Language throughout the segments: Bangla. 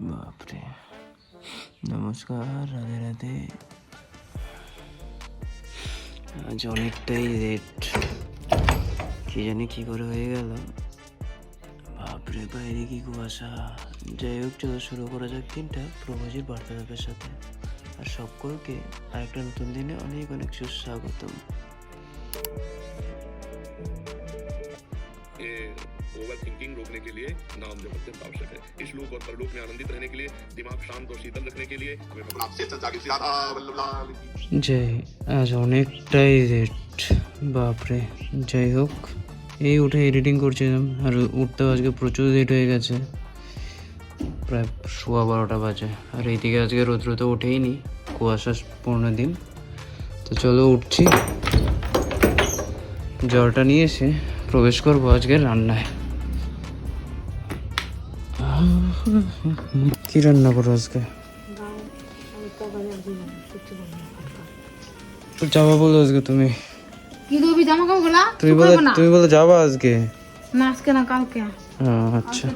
বাপরে। নমস্কার, রাধে রাধে। আজ অনেকটাই রেট কি জানি কি করে হয়ে গেল। বাপরে, বাইরে কি কুয়াশা। যাই হোক, চলো শুরু করা যাক দিনটা প্রবাসীর বার্তালাপের সাথে। আর সকলকে আরেকটা নতুন দিনে অনেক অনেক সুস্বাগতম ओवर थिंकिंग रोकने के लिए नाम जप अत्यंत आवश्यक है इस लोक और परलोक में आनंदित रहने के लिए दिमाग शांत और शीतल रखने के लिए हमें भगवान से जागे श्री राधा वल्लभ लाल की যে আজ অনেকটাই রেট বাপরে যাই হোক এই উঠে এডিটিং করছিলাম আর উঠতেও আজকে প্রচুর লেট হয়ে গেছে প্রায় সোয়া বারোটা বাজে আর এইদিকে আজকে রোদ্র তো উঠেই নি কুয়াশা পূর্ণ দিন তো চলো উঠছি জলটা নিয়ে এসে প্রবেশ করবো আজকে রান্নায় কি রান্না করো আজকে? যাবা বলো আজকে তুমি। কি দেবি জামা কাপড়গুলা তুমি বলে তুমি বলে যাবা আজকে? না আজকে না কালকে। আচ্ছা।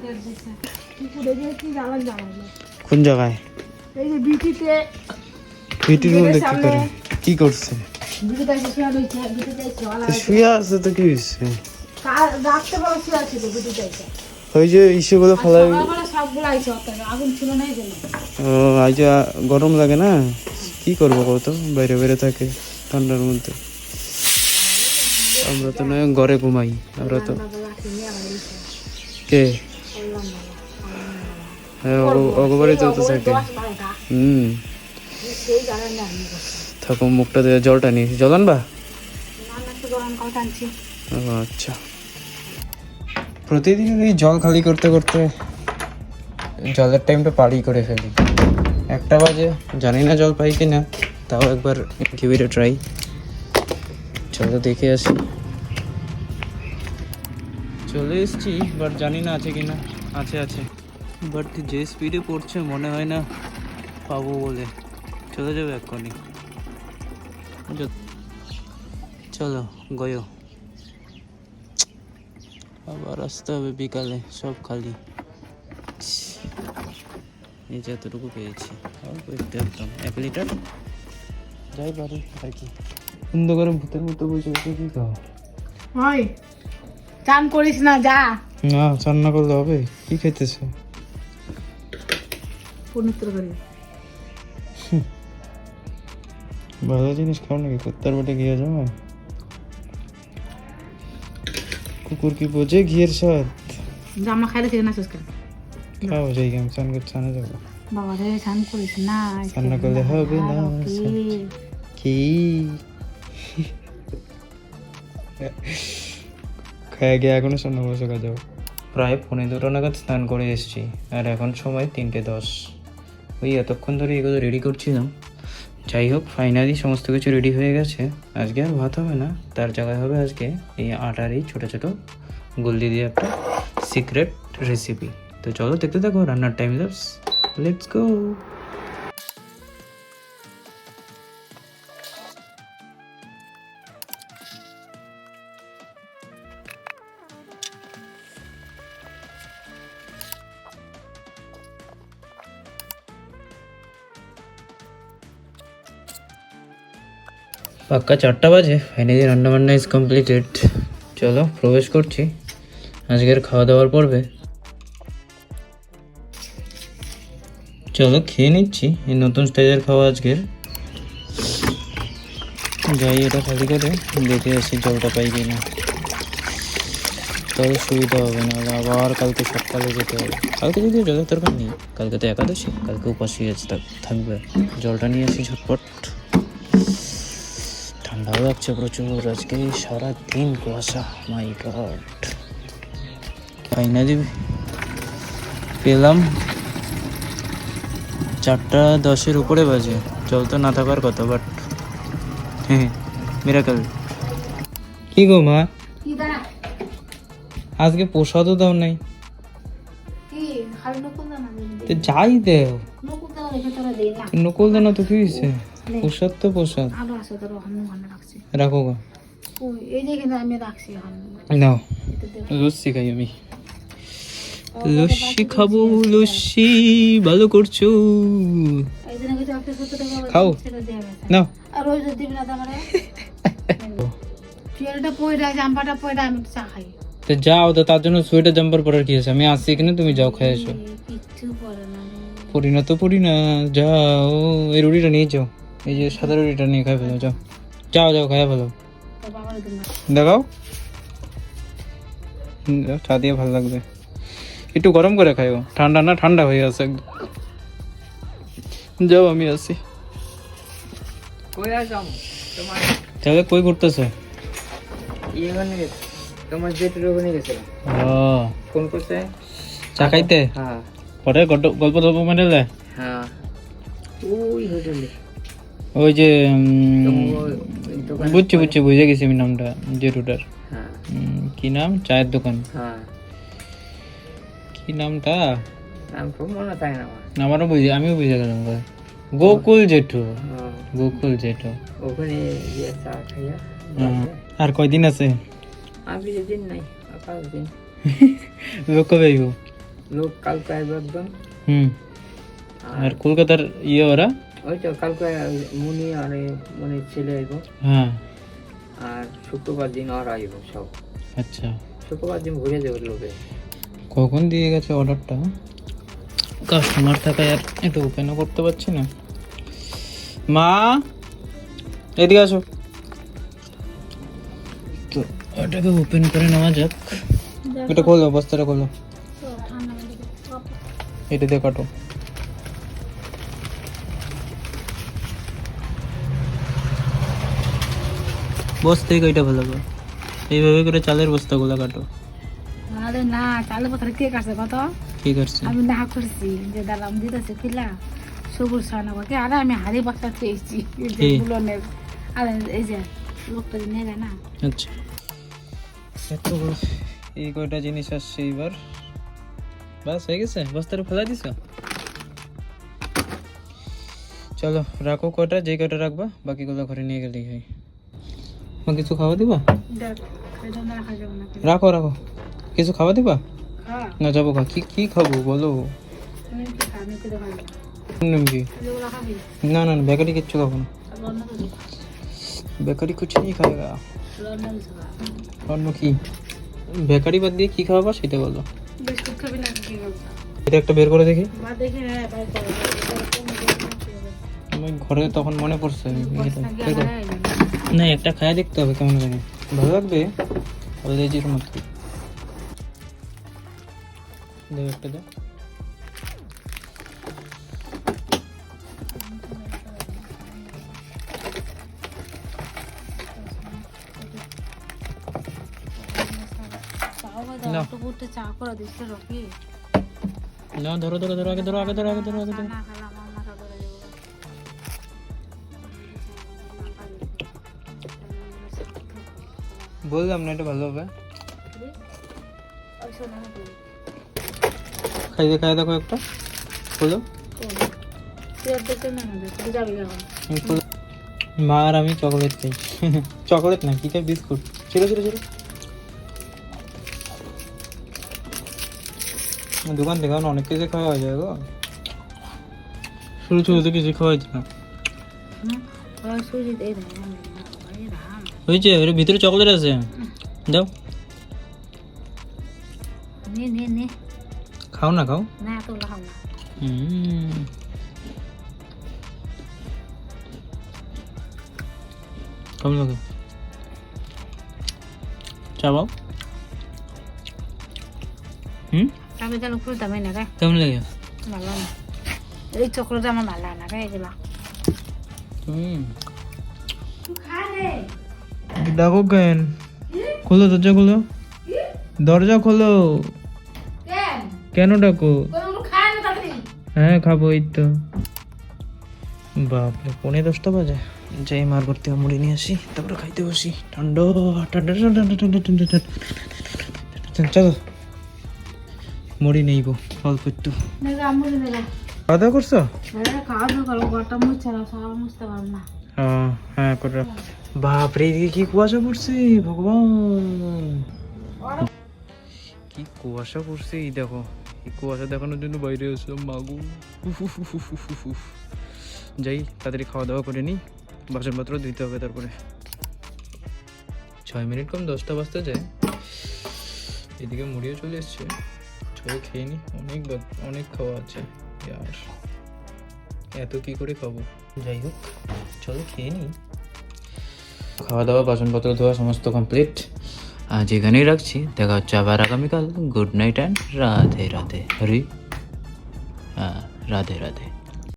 কোন জায়গায়? এই যে বিটিতে ভিটির মধ্যে কি করে কি করছে শুয়ে আছে তো কি হয়েছে? রাত্রে বড় শুয়ে আছে তো বিটিতে ওই যে ও আজ গরম লাগে না? কি করব কত বাইরে বাইরে থাকে ঠান্ডার মধ্যে। আমরা তো নয় ঘরে ঘুমাই। আমরা তো কে? হ্যাঁ অগবারে তো থাকে। হুম। থাকো মুখটা দিয়ে জলটা নিয়ে জল আনবা? আচ্ছা। প্রতিদিন এই জল খালি করতে করতে জলের টাইমটা পারি করে ফেলি। একটা বাজে, জানি না জল পাই কি না তাও একবার গিভিরে ট্রাই। চলো দেখে আসি। চলে এসেছি বাট জানি না আছে কি না আছে আছে। বাট যে স্পিডে পড়ছে, মনে হয় না পাবো বলে। চলে যাবে এক্ষুনি। চলো, গয়ো। আবার আসতে হবে বিকালে সব খালি। এই যে এতটুকু পেয়েছি। অল্প একটু একদম এক লিটার? যাই পারি আর কি। অন্ধকারে ভূতের মতো বসে বসে কি খাও ওই চান করিস না যা। না রান্না করলে হবে? কি খেতেছে পবিত্র করি ভালো জিনিস খাও নাকি? কুত্তার পেটে গিয়ে যাও কুকুর কি বোঝে ঘিয়ের স্বাদ? জামা খাইলে ঠিক না সুস্কার খাও যাই আমি চান করতে চানে যাব। বাবা রে চান করিস না রান্না করলে হবে না কি? খায় গিয়ে এখনও শূন্য বসে যাও প্রায় পৌনে দুটো নাগাদ স্নান করে এসেছি আর এখন সময় তিনটে দশ। ওই এতক্ষণ ধরে এগুলো রেডি করছিলাম। যাই হোক ফাইনালি সমস্ত কিছু রেডি হয়ে গেছে। আজকে আর ভাত হবে না, তার জায়গায় হবে আজকে এই আটার এই ছোটো ছোটো গুলদি দিয়ে একটা সিক্রেট রেসিপি তো চলো দেখতে থাকো, রান্নার টাইম লেটস গো পাক্কা চারটা বাজে। ফাইনালি রান্নাবান্না ইজ কমপ্লিটেড চলো, প্রবেশ করছি। আজকের খাওয়া দাওয়ার পর্বে। চলো, খেয়ে নিচ্ছি। এই নতুন স্টাইলের খাওয়া আজকের। যাই, এটা খালি করে। দেখে আসি জলটা পাই কি না তাহলে সুবিধা হবে না আবার কালকে সকালে যেতে হবে। কালকে যদিও জলের দরকার নেই, কালকে তো একাদশী, কালকে উপাসী আছে থাকবে। জলটা নিয়ে আসি ঝটপট। ঠান্ডাও লাগছে প্রচুর আজকে সারা দিন কুয়াশা মাই গড ফাইনালি পেলাম। চারটা দশের উপরে বাজে জল তো না থাকার কথা বাট হ্যাঁ মিরাকেল কি গো মা? আজকে প্রসাদও দাও নাই। যাই দেও। নকুল দাও না। তো কি হয়েছে প্রসাদ তো প্রসাদ আছে ওখানে ওখানে রাখছি রাখো গা। এই যে আমি রাখছি ওখানে নাও। লস্যি খাই আমি। লস্যি খাব লস্যি ভালো করছ। খাও। নাও। আর ওই দিবি না তো পয়রা জাম্পাটা পয়রা আমি চা খাই। তো যাও তো তার জন্য সোয়েটার জাম্পার পরার কি আছে? আমি আসছি এখানে তুমি যাও খেয়ে এসো। পরে না। পড়ি না তো পড়ি না যাও। এই রুটিটা নিয়ে যাও। এই যে সাদা রুটিটা নিয়ে খাই ফেলো যাও। যাও যাও খাই ফেলো। দেখাও। চা দিয়ে ভালো লাগবে। একটু গরম করে খাইও। ঠান্ডা না ঠান্ডা হয়ে আছে একদম। যাও আমি আসি। কই তাহলে কই করতেছে ইয়ে তোমার জেঠুর ওখানে গেছিলাম ফোন করছে? চা খাইতে? হ্যাঁ। পরে গল্প টল্প মেটালে হ্যাঁ। ওই হোটেলে। ওই যে বুঝছি বুঝছি বুঝে গেছি আমি নামটা জেরুটার। হ্যাঁ। কি নাম? চায়ের দোকান। হ্যাঁ। কি নামটা? আমারও বুঝে আমিও বুঝে গেলাম গোকুল জেঠু। গোকুল জেঠু। ওখানে। আর কয়দিন আছে? আর বেশি দিন নাই পাঁচ দিন। লোক কবে আইব? লোক কালকে আসবে একদম। হুম। আর কলকাতার ইয়ে ওরা? ওই তো কালকে মুনি আর এই মনির ছেলে আইব হ্যাঁ আর শুক্রবার দিন আর আইব সব। আচ্ছা। শুক্রবার দিন ঘুরে যাবে লোকে। কখন দিয়ে গেছে অর্ডারটা? কাস্টমার থাকায় আর এটা ওপেনও করতে পারছি না। মা এদিকে আসো। তো ওটাকে ওপেন করে নেওয়া যাক। এটা খোলো বস্তাটা খোলো। এটা দিয়ে কাটো। বস্তা থেকে ভালো করে। এইভাবে করে চালের বস্তাগুলো কাটো। আরে না চালে পাথর কে কাটছে কত? ঠিক আছে আমি না করছি যে দাঁড়াম দিতেছে পিলা সবুজ সানা পাখি আরে আমি হাড়ি বাচ্চা পেয়েছি? বুলনের আরে এই যে লোকটা যে নেবে না? আচ্ছা। এতগুলো এই কয়টা জিনিস আসছে এবার বাস হয়ে গেছে? বস্তাটা ফেলা দিছ? চলো রাখো কটা যে কয়টা রাখবা বাকিগুলো ঘরে নিয়ে গেলেই হয়। মা কিছু খাওয়া দিবা? রাখো রাখো। কিছু খাওয়া দিবা? না যাব খা। কি কি খাব বলো? না না বেকারি কিচ্ছু খাব না। বেকারি কিছু নেই খাইগা অন্য কি? বেকারি বাদ দিয়ে কি খাওয়াবা সেটা বলো। এটা একটা বের করে দেখি। ঘরে তখন মনে পড়ছে। না একটা খায় দেখতে হবে কেমন লাগে? ভালো লাগবে? লেজির মতো দাও একটা দাও নাও। চা করে দিচ্ছে রকি না ধরো ধরো ধরো আগে ধরো আগে ধরো আগে ধরো আগে ধরো। বললাম না, এটা ভালো হবে। খাইয়ে খাইয়ে দেখো একটা খোলো। মা আর আমি চকলেট খাই। চকলেট না, কি খাই? বিস্কুট। ছিল ছিল ছিল দোকান থেকে অনেক কিছু খাওয়া যায় গো। শুরু শুরুতে কিছু খাওয়া যায় না। হয়েছে এর ভিতরে চকলেট আছে। দাও। নে নে নে। খাও না খাও। না এত খাও হুম। কেমন লাগে চাবাও হুম? কেমন লাগে? ভালো না। এই চক্রটা আমার ভালো লাগে না রে এগুলা হুম। ডাকো কেন খোলো দরজা খোলো দরজা খোলো কেন ডাকো হ্যাঁ খাব এই তো বাপরে পৌনে দশটা বাজে যাই মার করতে মুড়ি নিয়ে আসি তারপরে খাইতে বসি ঠান্ডা ঠান্ডা ঠান্ডা ঠান্ডা ঠান্ডা ঠান্ডা চলো মুড়ি নেইব অল্প একটু খাওয়া দাওয়া করছ খাওয়া দাওয়া করো গোটা মুছতে পারো না হ্যাঁ হ্যাঁ করে রাখ। বাপরে কি কুয়াশা পড়ছে? ভগবান। কি কুয়াশা পড়ছে এই দেখো। এই কুয়াশা দেখানোর জন্য বাইরে আসলাম মাগু। যাই তাড়াতাড়ি খাওয়া দাওয়া করে নিই বাসনপত্র দিতে হবে তারপরে ছয় মিনিট কম দশটা বাজতে যায় এদিকে মুড়িও চলে এসছে চলো খেয়ে নি অনেক অনেক খাওয়া আছে আর এত কি করে খাব যাই হোক চলো খেয়ে নিই খাওয়া দাওয়া বাসনপত্র ধোয়া, সমস্ত কমপ্লিট আজ এখানেই রাখছি। দেখা হচ্ছে আবার আগামীকাল। Good night and Radhe Radhe, Hari. হ্যাঁ রাধে রাধে।